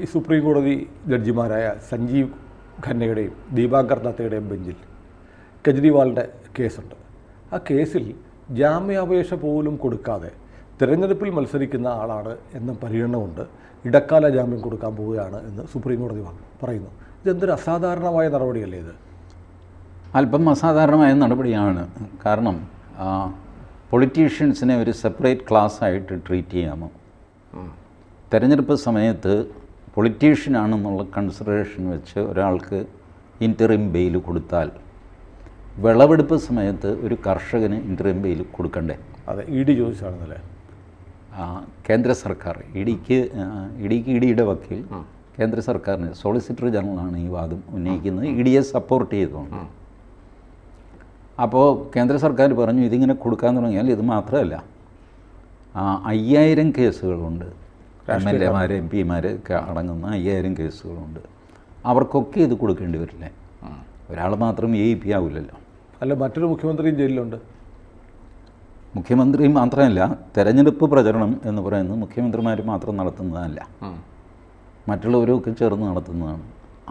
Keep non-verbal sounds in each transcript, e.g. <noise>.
ഈ സുപ്രീം കോടതി ജഡ്ജിമാരായ സഞ്ജീവ് ഖന്നയുടെയും ദീപാങ്കർ ദത്തയുടെയും ബെഞ്ചിൽ കെജ്രിവാളിന്റെ കേസുണ്ട്. ആ കേസിൽ ജാമ്യാപേക്ഷ പോലും കൊടുക്കാതെ തിരഞ്ഞെടുപ്പിൽ മത്സരിക്കുന്ന ആളാണ് എന്ന പരിഗണന കൊണ്ട് ഇടക്കാല ജാമ്യം കൊടുക്കാൻ പോവുകയാണ് എന്ന് സുപ്രീം കോടതി പറഞ്ഞു പറയുന്നു. ഇതെന്തൊരു അസാധാരണമായ നടപടിയല്ലേ ഇത്? അല്പം അസാധാരണമായ നടപടിയാണ്. കാരണം പൊളിറ്റീഷ്യൻസിനെ ഒരു സെപ്പറേറ്റ് ക്ലാസ് ആയിട്ട് ട്രീറ്റ് ചെയ്യാമോ? തെരഞ്ഞെടുപ്പ് സമയത്ത് പൊളിറ്റീഷ്യനാണെന്നുള്ള കൺസിഡറേഷൻ വെച്ച് ഒരാൾക്ക് ഇന്ററിം ബെയിൽ കൊടുത്താൽ വിളവെടുപ്പ് സമയത്ത് ഒരു കർഷകന് ഇന്ററിം ബെയിൽ കൊടുക്കണ്ടേ? അതെ ഇ ഡി ചോദിച്ചാണെന്നല്ലേ? ആ, കേന്ദ്ര സർക്കാർ ഇടിക്ക് ഇടിക്ക് ഇടിയുടെ വക്കീൽ കേന്ദ്ര സർക്കാരിന് സോളിസിറ്റർ ജനറലാണ് ഈ വാദം ഉന്നയിക്കുന്നത്. ഇ ഡിയെ സപ്പോർട്ട് ചെയ്തുകൊണ്ട് അപ്പോൾ കേന്ദ്ര സർക്കാർ പറഞ്ഞു ഇതിങ്ങനെ കൊടുക്കാൻ തുടങ്ങിയാൽ ഇത് മാത്രമല്ല. ആ, അയ്യായിരം കേസുകളുണ്ട്. എം എൽ എമാർ എം പിമാർ ഒക്കെ അടങ്ങുന്ന അയ്യായിരം കേസുകളുണ്ട്. അവർക്കൊക്കെ ഇത് കൊടുക്കേണ്ടി വരില്ലേ? ഒരാൾ മാത്രം എ പി ആവില്ലല്ലോ അല്ല മറ്റൊരു മുഖ്യമന്ത്രിയും ജയിലിലുണ്ട്. മുഖ്യമന്ത്രി മാത്രമല്ല തെരഞ്ഞെടുപ്പ് പ്രചരണം എന്ന് പറയുന്നത് മുഖ്യമന്ത്രിമാർ മാത്രം നടത്തുന്നതല്ല. മറ്റുള്ളവരൊക്കെ ചേർന്ന് നടത്തുന്നതാണ്.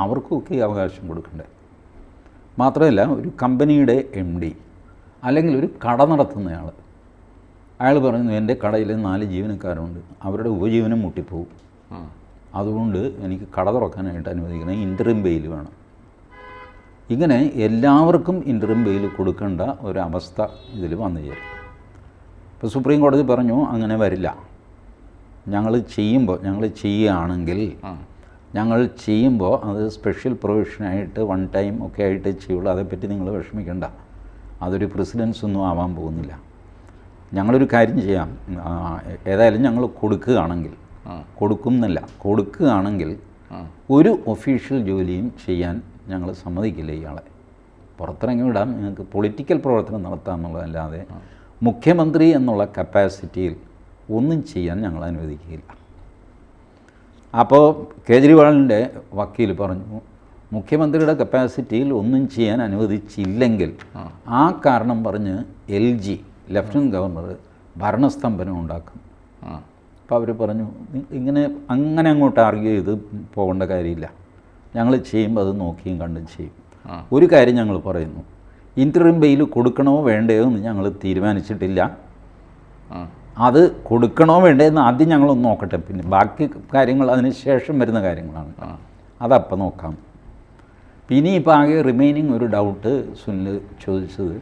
അവർക്കൊക്കെ ഈ അവകാശം കൊടുക്കണ്ടേ? മാത്രമല്ല ഒരു കമ്പനിയുടെ എം ഡി അല്ലെങ്കിൽ ഒരു കട നടത്തുന്നയാൾ അയാൾ പറയുന്നു എന്റെ കടയിൽ നാല് ജീവനക്കാരുണ്ട്. അവരുടെ ഉപജീവനം മുട്ടിപ്പോവും. അതുകൊണ്ട് എനിക്ക് കട തുറക്കാനായിട്ട് അനുവദിക്കണം. ഇന്ററിം ബെയിൽ വേണം. ഇങ്ങനെ എല്ലാവർക്കും ഇന്ററിം ബെയിൽ കൊടുക്കേണ്ട ഒരവസ്ഥ ഇതിൽ വന്നു ചേരും. ഇപ്പോൾ സുപ്രീം കോടതി പറഞ്ഞു അങ്ങനെ വരില്ല. ഞങ്ങൾ ചെയ്യുമ്പോൾ ഞങ്ങൾ ചെയ്യുകയാണെങ്കിൽ ഞങ്ങൾ ചെയ്യുമ്പോൾ അത് സ്പെഷ്യൽ പ്രൊവിഷനായിട്ട് വൺ ടൈം ഒക്കെ ആയിട്ട് ചെയ്യുള്ളൂ. അതേപ്പറ്റി നിങ്ങൾ വിഷമിക്കേണ്ട. അതൊരു പ്രസിഡൻസ് ഒന്നും ആവാൻ പോകുന്നില്ല. ഞങ്ങളൊരു കാര്യം ചെയ്യാം. ഏതായാലും ഞങ്ങൾ കൊടുക്കുകയാണെങ്കിൽ കൊടുക്കുന്നില്ല കൊടുക്കുകയാണെങ്കിൽ ഒരു ഒഫീഷ്യൽ ജോലിയും ചെയ്യാൻ ഞങ്ങൾ സമ്മതിക്കില്ല ഇയാളെ. പുറത്തിറങ്ങി വിടാം. നിങ്ങൾക്ക് പൊളിറ്റിക്കൽ പ്രവർത്തനം നടത്താം എന്നുള്ളതല്ലാതെ മുഖ്യമന്ത്രി എന്നുള്ള കപ്പാസിറ്റിയിൽ ഒന്നും ചെയ്യാൻ ഞങ്ങൾ അനുവദിക്കുകയില്ല. അപ്പോൾ കേജ്രിവാളിന്റെ വക്കീൽ പറഞ്ഞു മുഖ്യമന്ത്രിയുടെ കപ്പാസിറ്റിയിൽ ഒന്നും ചെയ്യാൻ അനുവദിച്ചില്ലെങ്കിൽ ആ കാരണം പറഞ്ഞ് എൽ ജി ലഫ്റ്റനന്റ് ഗവർണർ ഭരണസ്തംഭനം ഉണ്ടാക്കും. അപ്പോൾ അവർ പറഞ്ഞു ഇങ്ങനെ അങ്ങനെ അങ്ങോട്ട് ആർഗ്യൂ ചെയ്ത് പോകേണ്ട കാര്യമില്ല. ഞങ്ങൾ ചെയ്യുമ്പോൾ അത് നോക്കിയും കണ്ടും ചെയ്യും. ഒരു കാര്യം ഞങ്ങൾ പറയുന്നു ഇന്ററിം ബെയിൽ കൊടുക്കണോ വേണ്ടയോ എന്ന് ഞങ്ങൾ തീരുമാനിച്ചിട്ടില്ല. അത് കൊടുക്കണോ വേണ്ടേ എന്ന് ആദ്യം ഞങ്ങളൊന്ന് നോക്കട്ടെ. പിന്നെ ബാക്കി കാര്യങ്ങൾ അതിന് ശേഷം വരുന്ന കാര്യങ്ങളാണ്. അതപ്പം നോക്കാം. പിന്നെ ഇപ്പോൾ ആകെ റിമൈനിങ് ഒരു ഡൗട്ട് സുനിൽ ചോദിച്ചത്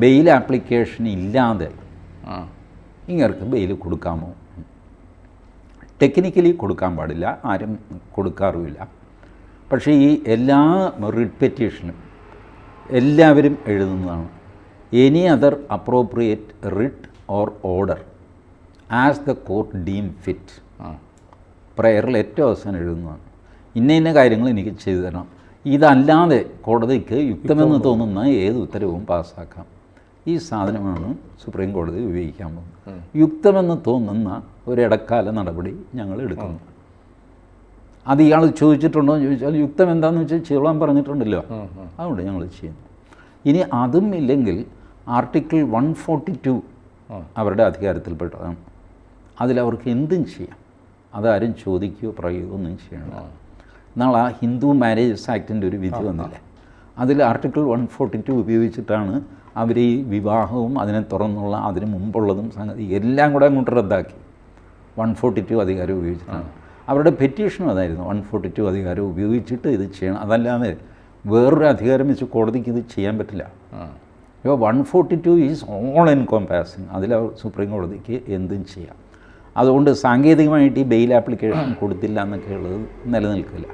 ബെയിൽ ആപ്ലിക്കേഷൻ ഇല്ലാതെ ഇങ്ങർക്ക് ബെയിൽ കൊടുക്കാമോ? ടെക്നിക്കലി കൊടുക്കാൻ പാടില്ല ആരും കൊടുക്കാറുമില്ല. പക്ഷേ ഈ എല്ലാ റിട്ട് പെറ്റീഷനും എല്ലാവരും എഴുതുന്നതാണ്. Any other appropriate writ or order as the court deem fit പ്രയറിൽ ഏറ്റവും അവസാനം എഴുതുന്നതാണ്. ഇന്ന ഇന്ന കാര്യങ്ങൾ എനിക്ക് ചെയ്തു തരണം. ഇതല്ലാതെ കോടതിക്ക് യുക്തമെന്ന് തോന്നുന്ന ഏത് ഉത്തരവും പാസ്സാക്കാം. ഈ സാധനമാണ് സുപ്രീം കോടതി ഉപയോഗിക്കാൻ പോകുന്നത് യുക്തമെന്ന് തോന്നുന്ന ഒരിടക്കാല നടപടി ഞങ്ങൾ എടുക്കുന്നു. അത് ഇയാൾ ചോദിച്ചിട്ടുണ്ടോ എന്ന് ചോദിച്ചാൽ യുക്തം എന്താണെന്ന് വെച്ചാൽ ചെയ്യാൻ പറഞ്ഞിട്ടുണ്ടല്ലോ. അതുകൊണ്ട് ഞങ്ങൾ ചെയ്യുന്നു. ഇനി അതും ഇല്ലെങ്കിൽ ആർട്ടിക്കിൾ വൺ ഫോർട്ടി ടു അവരുടെ അധികാരത്തിൽപ്പെട്ടതാണ്. അതിലവർക്ക് എന്തും ചെയ്യാം. അതാരും ചോദിക്കുകയോ പറയുകയോ ഒന്നും ചെയ്യണം എന്നാൽ ആ ഹിന്ദു മാരേജസ് ആക്ടിന്റെ ഒരു വിധി വന്നില്ലേ? അതിൽ ആർട്ടിക്കിൾ വൺ ഫോർട്ടി ടു ഉപയോഗിച്ചിട്ടാണ് അവർ ഈ വിവാഹവും അതിനെ തുറന്നുള്ള അതിന് മുമ്പുള്ളതും സംഗതി എല്ലാം കൂടെ അങ്ങോട്ട് റദ്ദാക്കി. വൺ ഫോർട്ടി ടു അധികാരം ഉപയോഗിച്ചിട്ടാണ്. അവരുടെ പെറ്റീഷനും അതായിരുന്നു. വൺ ഫോർട്ടി ടു അധികാരം ഉപയോഗിച്ചിട്ട് ഇത് ചെയ്യണം. അതല്ലാതെ വേറൊരു അധികാരം വെച്ച് കോടതിക്ക് ഇത് ചെയ്യാൻ പറ്റില്ല. ഇപ്പോൾ one forty two is all encompassing അതിൽ സുപ്രീം കോടതിക്ക് എന്തും ചെയ്യാം. അതുകൊണ്ട് സാങ്കേതികമായിട്ട് ഈ ബെയിൽ ആപ്ലിക്കേഷൻ കൊടുത്തില്ല എന്നൊക്കെ ഉള്ളത് നിലനിൽക്കില്ല.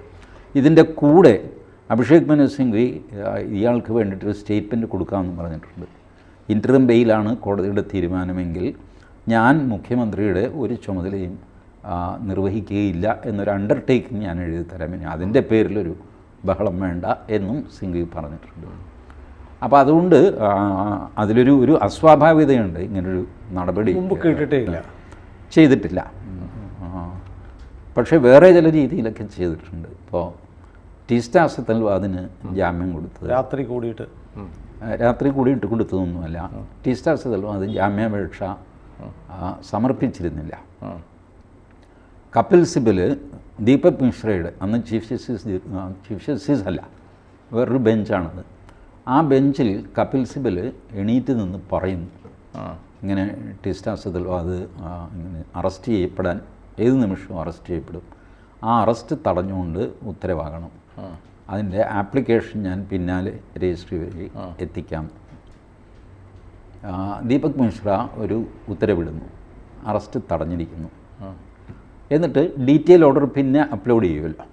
ഇതിന്റെ കൂടെ അഭിഷേക് മനു സിംഗ്വി ഇയാൾക്ക് ഇയാൾക്ക് വേണ്ടിയിട്ടൊരു സ്റ്റേറ്റ്മെന്റ് കൊടുക്കാമെന്ന് പറഞ്ഞിട്ടുണ്ട്. ഇന്ററിം ബെയിലാണ് കോടതിയുടെ തീരുമാനമെങ്കിൽ ഞാൻ മുഖ്യമന്ത്രിയുടെ ഒരു ചുമതലയും നിർവഹിക്കുകയില്ല എന്നൊരു അണ്ടർടേക്കിംഗ് ഞാൻ എഴുതി തരാം. ഇനി അതിന്റെ പേരിലൊരു ബഹളം വേണ്ട എന്നും സിംഗ്വി പറഞ്ഞിട്ടുണ്ട്. അപ്പോൾ അതുകൊണ്ട് അതിലൊരു ഒരു അസ്വാഭാവികതയുണ്ട് ഇങ്ങനൊരു നടപടി. മുമ്പ് കേട്ടിട്ടില്ല ചെയ്തിട്ടില്ല. പക്ഷേ വേറെ ചില രീതിയിലൊക്കെ ചെയ്തിട്ടുണ്ട്. ഇപ്പോൾ ടീസ്റ്റാ അതിന് ജാമ്യം കൊടുത്തത്. രാത്രി കൂടിയിട്ട്. രാത്രി കൂടിയിട്ട് കൊടുത്തതൊന്നുമല്ല. ടീസ്റ്റാ അത് ജാമ്യാപേക്ഷ ആ, സമർപ്പിച്ചിരുന്നില്ല. കപിൽ സിബൽ ദീപക് മിശ്രയുടെ അന്ന് ചീഫ് ജസ്റ്റിസ് ചീഫ് ജസ്റ്റിസ് അല്ല വേറൊരു ബെഞ്ചാണത്. ആ ബെഞ്ചിൽ കപിൽ സിബൽ എണീറ്റ് നിന്ന് പറയുന്നു. ആ. ഇങ്ങനെ ടിസ്റ്റാ സദൽവാദ് ആ, ഇങ്ങനെ അറസ്റ്റ് ചെയ്യപ്പെടാൻ ഏത് നിമിഷവും അറസ്റ്റ് ചെയ്യപ്പെടും. ആ അറസ്റ്റ് തടഞ്ഞുകൊണ്ട് ഉത്തരവാകണം. അതിന്റെ ആപ്ലിക്കേഷൻ ഞാൻ പിന്നാലെ രജിസ്ട്രി വഴി എത്തിക്കാം. ദീപക് മിശ്ര ഒരു ഉത്തരവിടുന്നു. അറസ്റ്റ് തടഞ്ഞിരിക്കുന്നു. എന്നിട്ട് ഡീറ്റെയിൽ ഓർഡർ പിന്നെ അപ്ലോഡ് ചെയ്യുമല്ലോ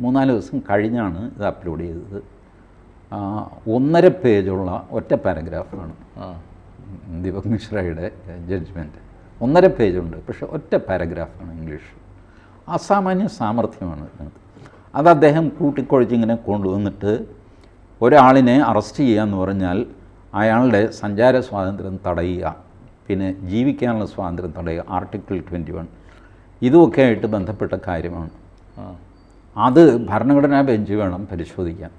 മൂന്നാൽ ദിവസം കഴിഞ്ഞാണ് ഇത് അപ്ലോഡ് ചെയ്തത്. ഒന്നര പേജുള്ള ഒറ്റ പാരഗ്രാഫാണ്. ദീപക് മിശ്രയുടെ ജഡ്ജ്മെന്റ്. ഒന്നര പേജുണ്ട് പക്ഷേ ഒറ്റ പാരഗ്രാഫാണ് ഇംഗ്ലീഷ്. അസാമാന്യ സാമർഥ്യമാണ് ഇതിനകത്ത്. അത് അദ്ദേഹം കൂട്ടിക്കൊഴിച്ചിങ്ങനെ കൊണ്ടുവന്നിട്ട് ഒരാളിനെ അറസ്റ്റ് ചെയ്യുക എന്ന് പറഞ്ഞാൽ അയാളുടെ സഞ്ചാര സ്വാതന്ത്ര്യം തടയുക പിന്നെ ജീവിക്കാനുള്ള സ്വാതന്ത്ര്യം തടയുക ആർട്ടിക്കിൾ ട്വന്റി വൺ ഇതുമൊക്കെ ആയിട്ട് ബന്ധപ്പെട്ട കാര്യമാണ്. അത് ഭരണഘടനാ ബെഞ്ച് വേണം പരിശോധിക്കാൻ.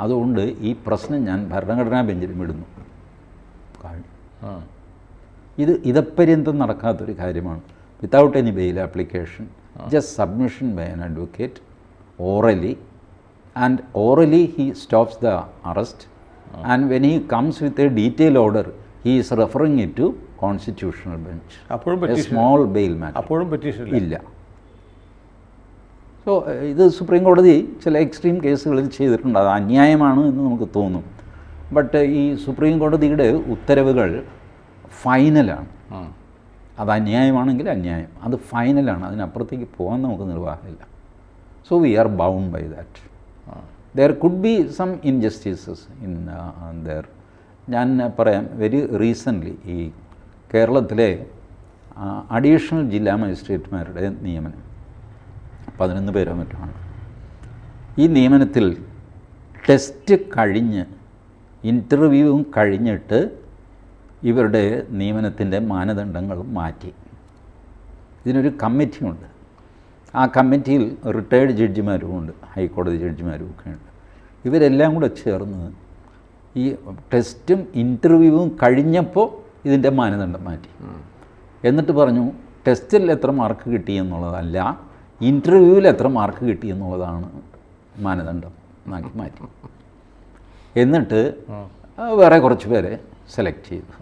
അതുകൊണ്ട് ഈ പ്രശ്നം ഞാൻ ഭരണഘടനാ ബെഞ്ചിൽ ഇടുന്നു. ഇത് ഇതപ്പര്യന്തം നടക്കാത്തൊരു കാര്യമാണ്. Without any bail application just submission by an advocate orally and orally he stops the arrest and when he comes with a detail order he is referring it to constitutional bench അപ്പോഴും small bail matter അപ്പോഴും ഇല്ല. So ഇത് supreme കോടതി ചില extreme കേസുകളിൽ ചെയ്തിട്ടുണ്ട്. അത് അന്യായമാണ് എന്ന് നമുക്ക് തോന്നും. ബട്ട് ഈ സുപ്രീം കോടതിയുടെ ഉത്തരവുകൾ ഫൈനലാണ്. അത് അന്യായമാണെങ്കിൽ അന്യായം. അത് ഫൈനലാണ്. അതിനപ്പുറത്തേക്ക് പോകാൻ നമുക്ക് നിർവാഹമില്ല. So we are bound by that there could be some injustices in there ഞാൻ പറയാം വെരി റീസന്റ്ലി ഈ കേരളത്തിലെ അഡീഷണൽ ജില്ലാ മജിസ്ട്രേറ്റുമാരുടെ നിയമനം. പതിനൊന്ന് പേരോ മറ്റുമാണ് ഈ നിയമനത്തിൽ ടെസ്റ്റ് കഴിഞ്ഞ് ഇന്റർവ്യൂവും കഴിഞ്ഞിട്ട് ഇവരുടെ നിയമനത്തിന്റെ മാനദണ്ഡങ്ങൾ മാറ്റി. ഇതിനൊരു കമ്മിറ്റിയുണ്ട് ആ കമ്മിറ്റിയിൽ റിട്ടയേർഡ് ജഡ്ജിമാരും ഉണ്ട് ഹൈക്കോടതി ജഡ്ജിമാരും ഒക്കെ ഉണ്ട്. ഇവരെല്ലാം കൂടെ ചേർന്ന് ഈ ടെസ്റ്റും ഇന്റർവ്യൂവും കഴിഞ്ഞപ്പോൾ ഇതിന്റെ മാനദണ്ഡം മാറ്റി. എന്നിട്ട് പറഞ്ഞു ടെസ്റ്റിൽ എത്ര മാർക്ക് കിട്ടി എന്നുള്ളതല്ല ഇന്റർവ്യൂവിൽ എത്ര മാർക്ക് കിട്ടി എന്നുള്ളതാണ് മാനദണ്ഡം എന്നാക്കി മാറ്റി. എന്നിട്ട് വേറെ കുറച്ച് പേരെ സെലക്ട് ചെയ്തു.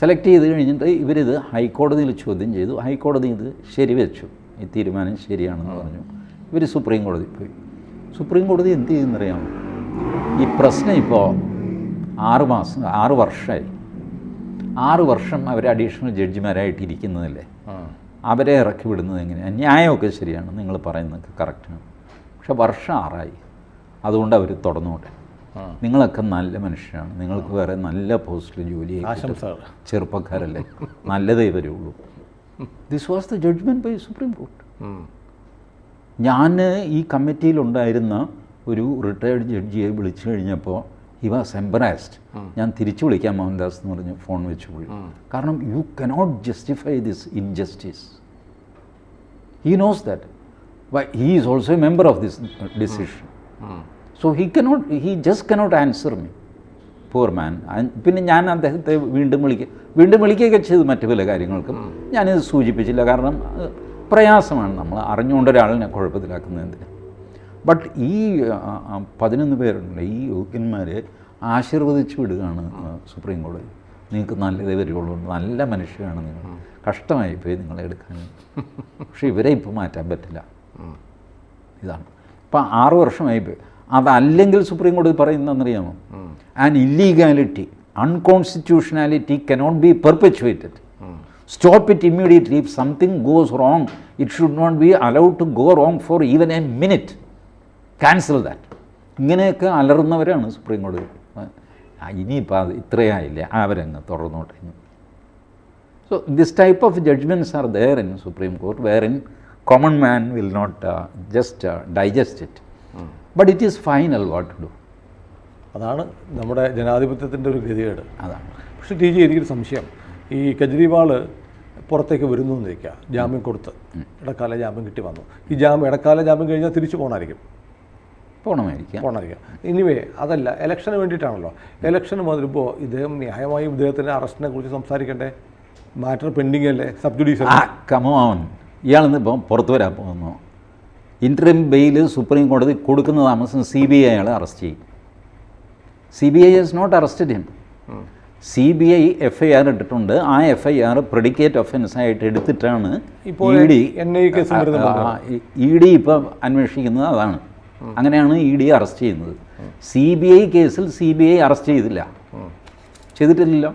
സെലക്ട് ചെയ്ത് കഴിഞ്ഞിട്ട് ഇവരിത് ഹൈക്കോടതിയിൽ ചോദ്യം ചെയ്തു. ഹൈക്കോടതി ഇത് ശരിവെച്ചു. ഈ തീരുമാനം ശരിയാണെന്ന് പറഞ്ഞു. ഇവർ സുപ്രീം കോടതി പോയി. സുപ്രീം കോടതി എന്ത് ചെയ്യുന്നറിയാമോ? ഈ പ്രശ്നം ഇപ്പോൾ ആറ് മാസം ആറ് വർഷമായി. ആറ് വർഷം അവർ അഡീഷണൽ ജഡ്ജിമാരായിട്ട് ഇരിക്കുന്നതല്ലേ? അവരെ ഇറക്കി വിടുന്നത് എങ്ങനെയാണ് ന്യായമൊക്കെ ശരിയാണ് നിങ്ങൾ പറയുന്നതൊക്കെ കറക്റ്റാണ് പക്ഷെ വർഷം ആറായി. അതുകൊണ്ട് അവർ തുടർന്നോട്ടെ. നിങ്ങളൊക്കെ നല്ല മനുഷ്യരാണ്. നിങ്ങൾക്ക് വേറെ നല്ല പോസ്റ്റിൽ ജോലി ചെറുപ്പക്കാരല്ലേ? നല്ലതേ വരുള്ളൂ. This was the judgement by supreme court. ഞാൻ ഈ കമ്മിറ്റിയിലുണ്ടായിരുന്ന ഒരു റിട്ടയർഡ് ജഡ്ജിയെ വിളിച്ചു കഴിഞ്ഞപ്പോൾ ഹി വാസ് എംബറാസ്ഡ് ഞാൻ തിരിച്ചു വിളിക്കാം മോഹൻദാസ് എന്ന് പറഞ്ഞ് ഫോൺ വെച്ച് പോയി കാരണം you cannot justify this injustice he knows that he is also a member of this decision. So he cannot he just cannot answer me poor man പിന്നെ ഞാൻ അദ്ദേഹത്തെ വീണ്ടും വിളിക്കുക വീണ്ടും വിളിക്കുകയൊക്കെ ചെയ്തു മറ്റു പല കാര്യങ്ങൾക്കും. ഞാനിത് സൂചിപ്പിച്ചില്ല. കാരണം പ്രയാസമാണ് നമ്മൾ അറിഞ്ഞുകൊണ്ട് ഒരാളിനെ കുഴപ്പത്തിലാക്കുന്നതിന് ബട്ട് ഈ പതിനൊന്ന് പേരുണ്ട് ഈ യോഗ്യന്മാരെ ആശീർവദിച്ച് വിടുകയാണ് സുപ്രീം കോടതി നിങ്ങൾക്ക് നല്ലതേ വരികയുള്ളൂ നല്ല മനുഷ്യരാണ് നിങ്ങൾ. കഷ്ടമായി പോയി നിങ്ങളെ എടുക്കാൻ. <laughs> പക്ഷേ ഇവരെ ഇപ്പോൾ മാറ്റാൻ പറ്റില്ല. ഇതാണ്. ഇപ്പം ആറു വർഷമായി പോയി. അതല്ലെങ്കിൽ സുപ്രീം കോടതി പറയുന്നതെന്നറിയാമോ? And illegality unconstitutionality cannot be perpetuated stop it immediately if something goes wrong it should not be allowed to go wrong for even a minute cancel that ഇങ്ങനെയൊക്കെ അലറുന്നവരാണ് സുപ്രീം കോടതി ഇനിയിപ്പോൾ അത് ഇത്രയായില്ലേ? അവരങ്ങ് തുറന്നോട്ടെ. So this type of judgements are there in supreme court where in common man will not just digest uh, digest it is final what to do. അതാണ് നമ്മുടെ ജനാധിപത്യത്തിന്റെ ഒരു ഗതികേട്. അതാണ്. പക്ഷേ ടി ജി എനിക്കൊരു സംശയം. ഈ കെജ്രിവാൾ പുറത്തേക്ക് വരുന്നു എന്നിരിക്കുക ജാമ്യം കൊടുത്ത്. ഇടക്കാല ജാമ്യം കിട്ടി വന്നു. ഈ ജാമ്യം ഇടക്കാല ജാമ്യം കഴിഞ്ഞാൽ തിരിച്ചു പോകണമായിരിക്കും. പോകണമായിരിക്കാം. പോകണമായിരിക്കും. ഇനിവേ അതല്ല ഇലക്ഷന് വേണ്ടിയിട്ടാണല്ലോ. ഇലക്ഷന് വരുമ്പോൾ ഇദ്ദേഹം ന്യായമായും ഇദ്ദേഹത്തിന്റെ അറസ്റ്റിനെ കുറിച്ച് സംസാരിക്കണ്ടേ? മാറ്റർ പെൻഡിങ് അല്ലേ? സബ് ജുഡീഷ്യൽ കമോൺ ഇയാളിന്ന് ഇപ്പം പുറത്തു വരാൻ പോകുന്നു. ഇൻട്രീം ബെയിൽ സുപ്രീം കോടതി കൊടുക്കുന്ന താമസം സി ബി ഐ അയാളെ അറസ്റ്റ് ചെയ്യും. C B I has not arrested him C B I F I R ഇട്ടിട്ടുണ്ട്. ആ F I R predicate offence ആയിട്ട് എടുത്തിട്ടാണ് ഇപ്പോൾ ഇ ഡി. ഇ ഡി ഇപ്പം അന്വേഷിക്കുന്നത് അതാണ്. അങ്ങനെയാണ് ഇ ഡി അറസ്റ്റ് ചെയ്യുന്നത്. സി ബി ഐ കേസിൽ സി ബി ഐ അറസ്റ്റ് ചെയ്തില്ല. ചെയ്തിട്ടില്ലല്ലോ.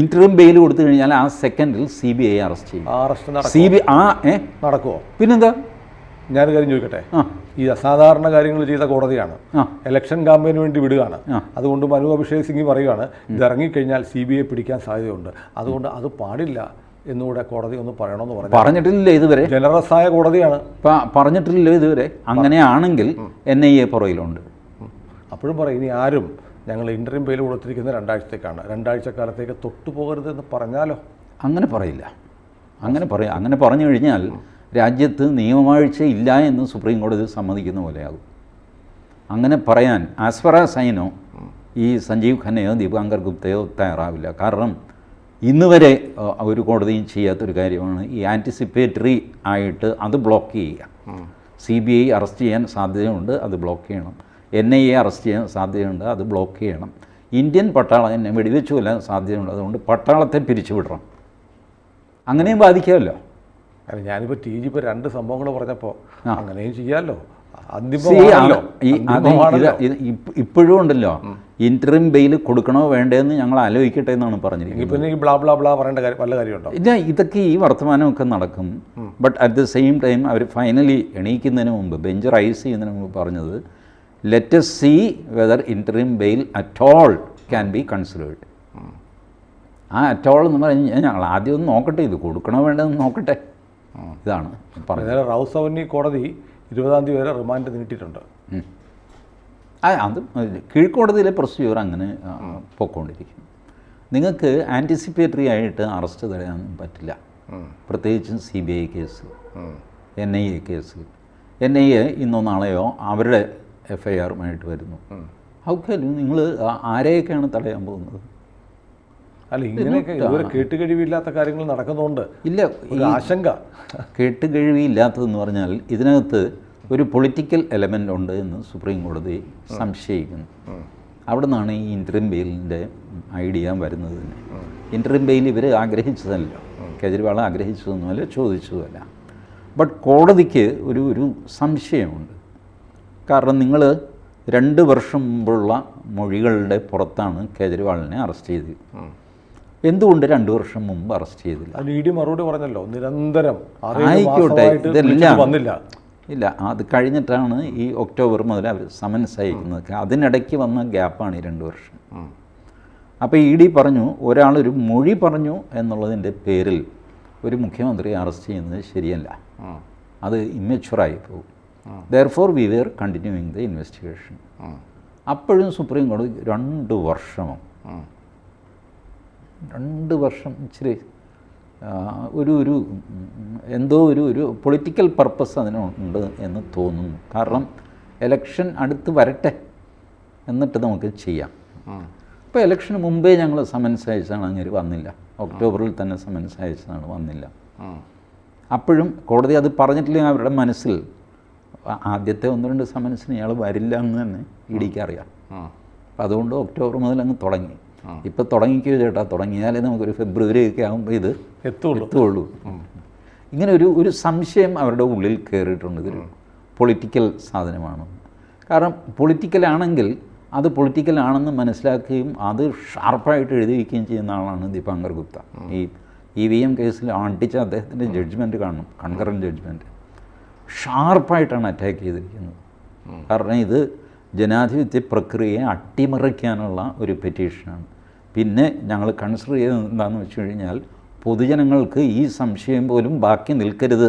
ഇന്റർവ്യൂ ബെയിൽ കൊടുത്തു കഴിഞ്ഞാൽ ആ സെക്കൻഡിൽ സി ബി ഐ അറസ്റ്റ് ചെയ്യും. സി ബി ആ ഏ? നടക്കുമോ പിന്നെന്താ? ഞാനൊരു കാര്യം ചോദിക്കട്ടെ? ഈ അസാധാരണ കാര്യങ്ങൾ ചെയ്ത കോടതിയാണ്. എലക്ഷൻ ഇലക്ഷൻ ക്യാമ്പയിന് വേണ്ടി വിടുകയാണ്. അതുകൊണ്ട് മനു അഭിഷേക് സിംഗ് പറയുകയാണ് ഇതിറങ്ങിക്കഴിഞ്ഞാൽ ഇറങ്ങിക്കഴിഞ്ഞാൽ സി ബി ഐ പിടിക്കാൻ സാധ്യതയുണ്ട്. അതുകൊണ്ട് അത് പാടില്ല എന്നുകൂടെ കോടതി ഒന്ന് പറയണമെന്ന് പറഞ്ഞു. പറഞ്ഞിട്ടില്ല ഇതുവരെ. ജനറസ് ആയ കോടതിയാണ്. പറഞ്ഞിട്ടില്ല ഇതുവരെ. അങ്ങനെയാണെങ്കിൽ എൻ ഐ എ പുറയിലുണ്ട് അപ്പോഴും പറയും ഇനി ആരും ഞങ്ങൾ ഇന്റർവ്യൂ പേര് കൊടുത്തിരിക്കുന്നത് രണ്ടാഴ്ചത്തേക്കാണ്. രണ്ടാഴ്ച കാലത്തേക്ക് തൊട്ടു പോകരുത് എന്ന് പറഞ്ഞാലോ? അങ്ങനെ പറയില്ല. അങ്ങനെ പറയാം അങ്ങനെ പറഞ്ഞു കഴിഞ്ഞാൽ രാജ്യത്ത് നിയമവാഴ്ച ഇല്ല എന്ന് സുപ്രീം കോടതി സമ്മതിക്കുന്ന പോലെയാകും. അങ്ങനെ പറയാൻ ആസ്ഫറ സൈനോ ഈ സഞ്ജീവ് ഖന്നയോ ദീപാങ്കർ ഗുപ്തയോ തയ്യാറാവില്ല. കാരണം ഇന്ന് വരെ ഒരു കോടതിയും ചെയ്യാത്തൊരു കാര്യമാണ് ഈ ആന്റിസിപ്പേറ്ററി ആയിട്ട് അത് ബ്ലോക്ക് ചെയ്യുക. സി ബി ഐ അറസ്റ്റ് ചെയ്യാൻ സാധ്യതയുണ്ട് അത് ബ്ലോക്ക് ചെയ്യണം. എൻ ഐ എ അറസ്റ്റ് ചെയ്യാൻ സാധ്യതയുണ്ട് അത് ബ്ലോക്ക് ചെയ്യണം. ഇന്ത്യൻ പട്ടാളം എന്നെ വെടിവെച്ചു കൊല്ലാൻ സാധ്യതയുണ്ട് അതുകൊണ്ട് പട്ടാളത്തെ പിരിച്ചുവിടണം. അങ്ങനെയും ബാധിക്കാമല്ലോ. കാരണം ഞാനിപ്പോൾ ടി ജി ഇപ്പോൾ രണ്ട് സംഭവങ്ങൾ പറഞ്ഞപ്പോൾ. അങ്ങനെയും ചെയ്യാമല്ലോ ഇപ്പോഴും ഉണ്ടല്ലോ. ഇന്റർവ്യൂ ബെയിൽ കൊടുക്കണോ വേണ്ടതെന്ന് ഞങ്ങൾ ആലോചിക്കട്ടെ എന്നാണ് പറഞ്ഞിരിക്കുന്നത്. ഇല്ല ഇതൊക്കെ ഈ വർത്തമാനമൊക്കെ നടക്കും. But at the same time our finally എണീക്കുന്നതിന് മുമ്പ് ബെഞ്ച് റൈസ് ചെയ്യുന്നതിന് മുമ്പ് പറഞ്ഞത് let's see whether interim bail at all can be considered ah at all എന്ന് പറഞ്ഞു കഴിഞ്ഞാൽ ഞങ്ങൾ ആദ്യം ഒന്ന് നോക്കട്ടെ ഇത് കൊടുക്കണോ വേണ്ടതെന്ന് നോക്കട്ടെ. ഇതാണ് പറഞ്ഞത്. റൗസ് അവന്യൂ കോടതി ഇരുപതാം തീയതി വരെ റിമാൻഡ് നീട്ടിയിട്ടുണ്ട്. ആ അത് കീഴ്ക്കോടതിയിലെ പ്രൊസീജിയർ അങ്ങനെ പോയിക്കൊണ്ടിരിക്കും പൊക്കോണ്ടിരിക്കും നിങ്ങൾക്ക് ആന്റിസിപ്പേറ്ററി ആയിട്ട് അറസ്റ്റ് തടയാനൊന്നും പറ്റില്ല. പ്രത്യേകിച്ചും C B I case N I A case N I A ഇന്നോ നാളെയോ അവരുടെ എഫ് ഐ ആറുമായിട്ട് വരുന്നു. ഹൗക്കാലും നിങ്ങൾ ആരെയൊക്കെയാണ് തടയാൻ പോകുന്നത്? അല്ല ഇങ്ങനെയൊക്കെ ഇതുവരെ കേട്ടുകഴിവില്ലാത്ത കാര്യങ്ങൾ നടക്കുന്നതുകൊണ്ട് ഇല്ല ആശങ്ക. കേട്ടുകഴിവില്ലാത്തതെന്ന് പറഞ്ഞാൽ ഇതിനകത്ത് ഒരു പൊളിറ്റിക്കൽ എലമെന്റ് ഉണ്ട് എന്ന് സുപ്രീം കോടതി സംശയിക്കുന്നു. അവിടെ നിന്നാണ് ഈ ഇന്ററിം ബെയിലിന്റെ ഐഡിയ വരുന്നത് തന്നെ. ഇന്ററിം ബെയിൽ ഇവർ ആഗ്രഹിച്ചതല്ല. കേജ്രിവാൾ ആഗ്രഹിച്ചതൊന്നുമല്ല ചോദിച്ചതുമല്ല ബട്ട് കോടതിക്ക് ഒരു ഒരു സംശയമുണ്ട്. കാരണം നിങ്ങൾ രണ്ട് വർഷം മുമ്പുള്ള മൊഴികളുടെ പുറത്താണ് കേജ്രിവാളിനെ അറസ്റ്റ് ചെയ്തത്. എന്തുകൊണ്ട് രണ്ടു വർഷം മുമ്പ് അറസ്റ്റ് ചെയ്തില്ല? ഡി മറുപടി പറഞ്ഞല്ലോ നിരന്തരം ആയിക്കോട്ടെ ഇതെല്ലാം വന്നില്ല. ഇല്ല അത് കഴിഞ്ഞിട്ടാണ് ഈ ഒക്ടോബർ മുതൽ അവർ സമൻസ് അയക്കുന്നത് അതിനിടയ്ക്ക് വന്ന ഗ്യാപ്പാണ് ഈ രണ്ട് വർഷം. അപ്പോൾ ഇ ഡി പറഞ്ഞു ഒരാളൊരു മൊഴി പറഞ്ഞു എന്നുള്ളതിന്റെ പേരിൽ ഒരു മുഖ്യമന്ത്രി അറസ്റ്റ് ചെയ്യുന്നത് ശരിയല്ല. അത് ഇമ്മച്ചുറായി പോകും. Therefore we were continuing the investigation അപ്പോഴും സുപ്രീം കോടതി രണ്ട് വർഷമോ രണ്ട് വർഷം ഇച്ചിരി ഒരു ഒരു എന്തോ ഒരു ഒരു പൊളിറ്റിക്കൽ പർപ്പസ് അതിനുണ്ട് എന്ന് തോന്നുന്നു. കാരണം എലക്ഷൻ അടുത്ത് വരട്ടെ എന്നിട്ട് നമുക്ക് ചെയ്യാം. ഇപ്പോൾ എലക്ഷന് മുമ്പേ ഞങ്ങൾ സമൻസ് അയച്ചാണ് അങ്ങനെ വന്നില്ല. ഒക്ടോബറിൽ തന്നെ സമൻസ് അയച്ചതാണ് വന്നില്ല. അപ്പോഴും കോടതി അത് പറഞ്ഞിട്ടില്ല അവരുടെ മനസ്സിൽ. ആദ്യത്തെ ഒന്ന് രണ്ട് സമൻസിന് ഇയാൾ വരില്ല എന്ന് തന്നെ ഇടിക്കറിയാം അപ്പം അതുകൊണ്ട് ഒക്ടോബർ മുതൽ അങ്ങ് തുടങ്ങി. ഇപ്പം തുടങ്ങിക്കോ ചേട്ടാ. തുടങ്ങിയാലേ നമുക്കൊരു ഫെബ്രുവരി ഒക്കെ ആകുമ്പോൾ ഇത്. എത്തുള്ളൂ. എത്തുള്ളൂ. ഇങ്ങനെ ഒരു ഒരു സംശയം അവരുടെ ഉള്ളിൽ കയറിയിട്ടുണ്ട് ഇതൊരു പൊളിറ്റിക്കൽ സാധനമാണ്. കാരണം പൊളിറ്റിക്കലാണെങ്കിൽ അത് പൊളിറ്റിക്കലാണെന്ന് മനസ്സിലാക്കുകയും അത് ഷാർപ്പായിട്ട് എഴുതി വയ്ക്കുകയും ചെയ്യുന്ന ആളാണ് ദീപാങ്കർ ഗുപ്ത. ഈ ഇ വി എം കേസിൽ ആണ്ടിച്ച അദ്ദേഹത്തിന്റെ ജഡ്ജ്മെന്റ് കാണണം കൺകറന്റ് ജഡ്ജ്മെന്റ് ഷാർപ്പായിട്ടാണ് അറ്റാക്ക് ചെയ്തിരിക്കുന്നത്. കാരണം ഇത് ജനാധിപത്യ പ്രക്രിയയെ അട്ടിമറിക്കാനുള്ള ഒരു പെറ്റീഷനാണ് പിന്നെ ഞങ്ങൾ കൺസിഡർ ചെയ്തത് എന്താണെന്ന് വെച്ച് കഴിഞ്ഞാൽ പൊതുജനങ്ങൾക്ക് ഈ സംശയം പോലും ബാക്കി നിൽക്കരുത്.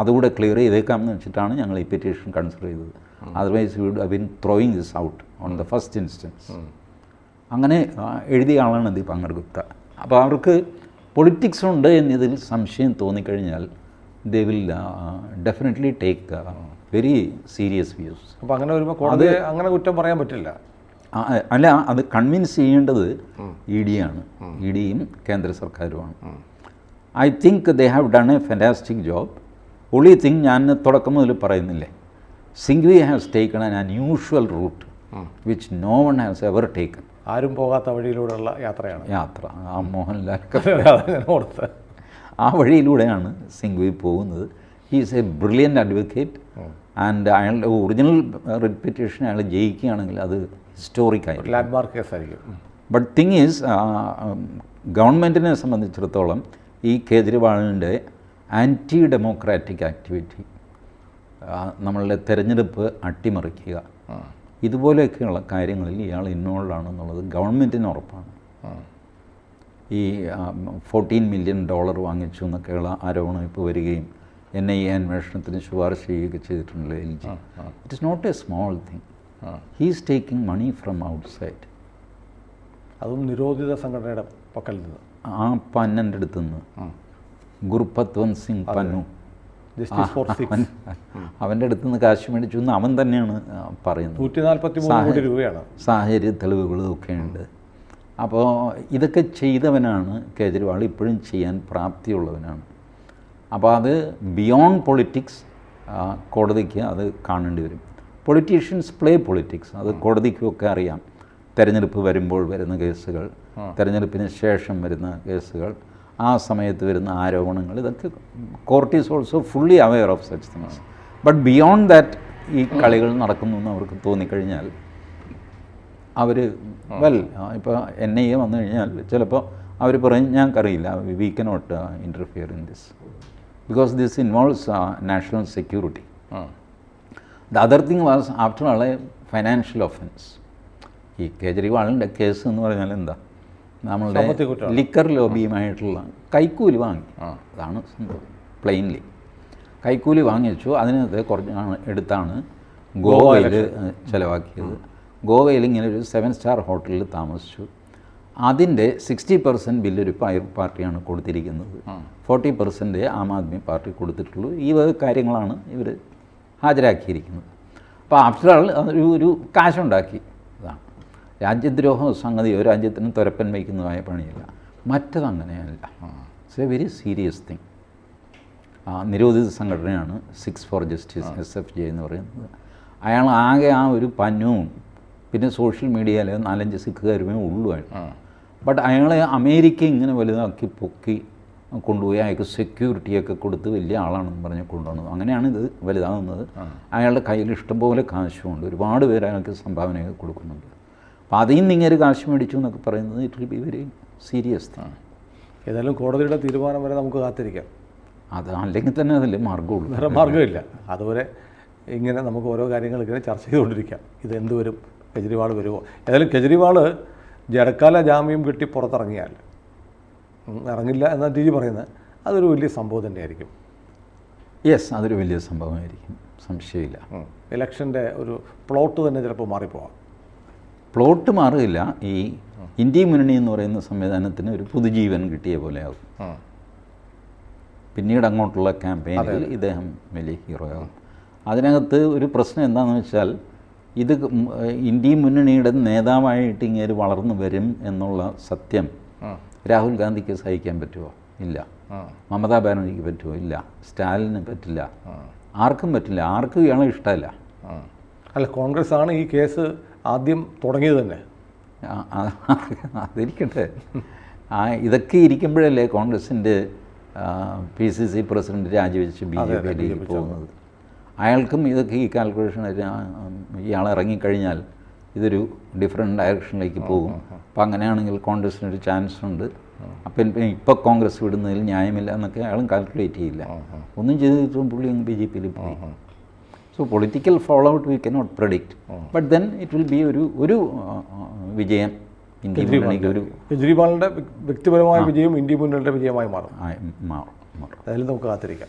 അതുകൂടെ ക്ലിയർ ചെയ്തേക്കാമെന്ന് വെച്ചിട്ടാണ് ഞങ്ങൾ ഈ പെറ്റീഷൻ കൺസിഡർ ചെയ്തത്. Otherwise we have been throwing this out on the first instance അങ്ങനെ എഴുതിയ ആളാണ് ദീപാങ്കർ ഗുപ്ത അപ്പോൾ അവർക്ക് പൊളിറ്റിക്സ് ഉണ്ട് എന്നതിൽ സംശയം തോന്നിക്കഴിഞ്ഞാൽ they will definitely take very serious views അപ്പോൾ അങ്ങനെ വരുമ്പോൾ കോടതി അങ്ങനെ കുറ്റം പറയാൻ പറ്റില്ല. അല്ല അത് കൺവിൻസ് ചെയ്യേണ്ടത് ഇ ഡി ആണ്. ഇ ഡിയും കേന്ദ്ര സർക്കാരുമാണ്. I think they have done a fantastic job only thing ഞാൻ തുടക്കം മുതൽ പറയുന്നില്ലേ. Singhvi has taken an unusual route which no one has ever taken ആരും പോകാത്ത വഴിയിലൂടെയുള്ള യാത്രയാണ്. യാത്ര. ആ മോഹൻലാൽ <laughs> കഥ ഓർത്ത് ആ വഴിയിലൂടെയാണ് സിംഗ്വി പോകുന്നത്. He's a brilliant advocate and അയാളുടെ ഒറിജിനൽ റിപ്പിറ്റേഷൻ അയാൾ ജയിക്കുകയാണെങ്കിൽ അത് ഹിസ്റ്റോറിക്കായി ലാൻഡ്മാർക്ക് കേസായിരിക്കും ആയിരിക്കും. ബട്ട് തിങ് ഈസ് ഗവൺമെന്റിനെ സംബന്ധിച്ചിടത്തോളം ഈ കേജ്രിവാളിന്റെ ആന്റി ഡെമോക്രാറ്റിക് ആക്ടിവിറ്റി നമ്മളുടെ തെരഞ്ഞെടുപ്പ് അട്ടിമറിക്കുക. ഇതുപോലെയൊക്കെയുള്ള കാര്യങ്ങളിൽ ഇയാൾ ഇൻവോൾവ് ആണെന്നുള്ളത് ഗവൺമെന്റിന് ഉറപ്പാണ്. ഈ ഫോർട്ടീൻ മില്യൺ ഡോളർ വാങ്ങിച്ചു എന്നൊക്കെയുള്ള ആരോപണം ഇപ്പോൾ വരികയും എൻ ഐ എ അന്വേഷണത്തിന് ശുപാർശ ചെയ്യുകയൊക്കെ ചെയ്തിട്ടുണ്ടല്ലോ L G it is not a small thing. He's taking money from outside അതും നിരോധിത സംഘടനയുടെ പക്കൽ നിന്ന്. ആ പന്നന്റെ അടുത്ത് നിന്ന്. ഗുർപത്വന്ത് സിംഗ് പന്നു. അവന്റെ അടുത്ത് നിന്ന് കാശ് മേടിച്ചു എന്ന് അവൻ തന്നെയാണ് പറയുന്നത്. നൂറ്റി നാൽപ്പത്തി മൂന്ന് കോടി രൂപയാണ്. സാഹചര്യ തെളിവുകളും ഒക്കെ ഉണ്ട് അപ്പോൾ ഇതൊക്കെ ചെയ്തവനാണ് കേജ്രിവാൾ ഇപ്പോഴും ചെയ്യാൻ പ്രാപ്തിയുള്ളവനാണ്. അപ്പോൾ അത് ബിയോണ്ട് പൊളിറ്റിക്സ് കോടതിക്ക് അത് കാണേണ്ടി വരും. പൊളിറ്റീഷ്യൻസ് പ്ലേ പൊളിറ്റിക്സ് അത് കോടതിക്കുമൊക്കെ അറിയാം. തെരഞ്ഞെടുപ്പ് വരുമ്പോൾ വരുന്ന കേസുകൾ തെരഞ്ഞെടുപ്പിന് ശേഷം വരുന്ന കേസുകൾ ആ സമയത്ത് വരുന്ന ആരോപണങ്ങൾ ഇതൊക്കെ court is also fully aware of such things but beyond that ഈ കളികൾ നടക്കുന്നു എന്ന് അവർക്ക് തോന്നിക്കഴിഞ്ഞാൽ അവർ വെൽ ഇപ്പോൾ എൻ ഐ എ വന്നു കഴിഞ്ഞാൽ ചിലപ്പോൾ അവർ പറയും ഞങ്ങൾക്കറിയില്ല we cannot interfere in this because this involves national security the other thing was after all a financial offence ഈ കേജ്രിവാളിന്റെ കേസ് എന്ന് പറഞ്ഞാൽ എന്താ? നമ്മളുടെ ലിക്കർ ലോബിയുമായിട്ടുള്ള കൈക്കൂലി വാങ്ങി. അതാണ് സംഭവം പ്ലെയിൻലി കൈക്കൂലി വാങ്ങിച്ചു അതിനകത്ത് കുറച്ച് എടുത്താണ് ഗോവയിൽ ചിലവാക്കിയത്. ഗോവയിൽ ഇങ്ങനെ ഒരു സെവൻ സ്റ്റാർ ഹോട്ടലിൽ താമസിച്ചു. അതിന്റെ സിക്സ്റ്റി പെർസെന്റ് ബില്ലൊരു പയർ പാർട്ടിയാണ് കൊടുത്തിരിക്കുന്നത്. Forty percent Aam Aadmi Party കൊടുത്തിട്ടുള്ളൂ. ഈ വക കാര്യങ്ങളാണ് ഇവർ ഹാജരാക്കിയിരിക്കുന്നത്. അപ്പോൾ ആഫ്റ്റർ ആൾ ഒരു ഒരു കാശുണ്ടാക്കി. ഇതാണ് രാജ്യദ്രോഹ സംഗതിയോ രാജ്യത്തിന് തുരപ്പൻ വയ്ക്കുന്നതായ പണിയല്ല. മറ്റതങ്ങനെയല്ല it's a very serious thing ആ നിരോധിത സംഘടനയാണ് Sikhs for justice S F J എന്ന് പറയുന്നത്. അയാൾ ആകെ ആ ഒരു പന്നവും പിന്നെ സോഷ്യൽ മീഡിയയിൽ നാലഞ്ച് സിഖുകാരുമേ ഉള്ളൂ അയാൾ ബട്ട് അയാളെ അമേരിക്ക ഇങ്ങനെ വലുതാക്കി പൊക്കി കൊണ്ടുപോയി അയാൾക്ക് സെക്യൂരിറ്റിയൊക്കെ കൊടുത്ത് വലിയ ആളാണെന്ന് പറഞ്ഞ് കൊണ്ടുവന്നത്. അങ്ങനെയാണ് ഇത് വലുതാകുന്നത്. അയാളുടെ കയ്യിൽ ഇഷ്ടംപോലെ കാശുമുണ്ട് ഒരുപാട് പേര് അയാൾക്ക് സംഭാവനയൊക്കെ കൊടുക്കുന്നുണ്ട്. അപ്പോൾ അതിൽ നിന്ന് ഇങ്ങനെ കാശ് മേടിച്ചു എന്നൊക്കെ പറയുന്നത് it will be very serious thing ഏതായാലും കോടതിയുടെ തീരുമാനം വരെ നമുക്ക് കാത്തിരിക്കാം. അത് അല്ലെങ്കിൽ തന്നെ അതല്ലേ മാർഗമുള്ളൂ വേറെ മാർഗമില്ല. അതുവരെ ഇങ്ങനെ നമുക്ക് ഓരോ കാര്യങ്ങൾ ഇങ്ങനെ ചർച്ച ചെയ്തുകൊണ്ടിരിക്കാം. ഇത് എന്ത് വരും കെജ്രിവാൾ വരുമോ ഏതായാലും കെജ്രിവാൾ ജടക്കാല ജാമ്യം കിട്ടി പുറത്തിറങ്ങിയാൽ. ഇറങ്ങില്ല ഇറങ്ങില്ല ടി ജി പറയുന്നത്. അതൊരു വലിയ സംഭവം തന്നെയായിരിക്കും. യെസ് അതൊരു വലിയ സംഭവമായിരിക്കും. സംശയമില്ല. ഇലക്ഷന്റെ ഒരു പ്ലോട്ട് തന്നെ ചിലപ്പോൾ മാറിപ്പോവാം. പ്ലോട്ട് മാറുകയില്ല. ഈ ഇന്ത്യ മുന്നണി എന്ന് പറയുന്ന സംവിധാനത്തിന് ഒരു പുതുജീവൻ കിട്ടിയ പോലെയാകും പിന്നീട് അങ്ങോട്ടുള്ള ക്യാമ്പയിനിൽ ഇദ്ദേഹം വലിയ ഹീറോയാകും അതിനകത്ത് ഒരു പ്രശ്നം എന്താണെന്ന് വെച്ചാൽ ഇത് ഇന്ത്യ മുന്നണിയുടെ നേതാവായിട്ട് ഇങ്ങനെ വളർന്നു വരും എന്നുള്ള സത്യം രാഹുൽ ഗാന്ധിക്ക് സഹിക്കാൻ പറ്റുമോ ഇല്ല. മമതാ ബാനർജിക്ക് പറ്റുമോ ഇല്ല. സ്റ്റാലിന് പറ്റില്ല. ആർക്കും പറ്റില്ല. ആർക്കും ഇയാളെ ഇഷ്ടമല്ല. അല്ല കോൺഗ്രസ് ആണ് ഈ കേസ് ആദ്യം തുടങ്ങിയത് തന്നെ. അതിരിക്കട്ടെ. ആ ഇതൊക്കെ ഇരിക്കുമ്പോഴല്ലേ കോൺഗ്രസിന്റെ പി സി സി പ്രസിഡന്റ് രാജിവെച്ച് ബി ജെ പിയിലേക്ക് പോകുന്നത്? അയാൾക്കും ഇതൊക്കെ ഈ കാൽക്കുലേഷൻ ഇയാൾ ഇറങ്ങിക്കഴിഞ്ഞാൽ ഇതൊരു ഡിഫറെന്റ് ഡയറക്ഷനിലേക്ക് പോകും. അപ്പോൾ അങ്ങനെയാണെങ്കിൽ ഒരു ചാൻസ് ഉണ്ട്. അപ്പം ഇപ്പോൾ കോൺഗ്രസ് വിടുന്നതിൽ ന്യായമില്ല എന്നൊക്കെ അയാളും കാൽക്കുലേറ്റ് ചെയ്യില്ല. ഒന്നും ചെയ്തിട്ടും പുള്ളി ബി ജെ പിയിൽ പോയി. So political follow out we cannot predict but then it will be ഒരു ഒരു വിജയം. ഇന്ത്യ ഒരു കെജ്രിവാളിന്റെ വ്യക്തിപരമായ വിജയം ഇന്ത്യ മുന്നണിയുടെ വിജയമായി മാറും. മാറും അതിൽ നമുക്ക് കാത്തിരിക്കാം.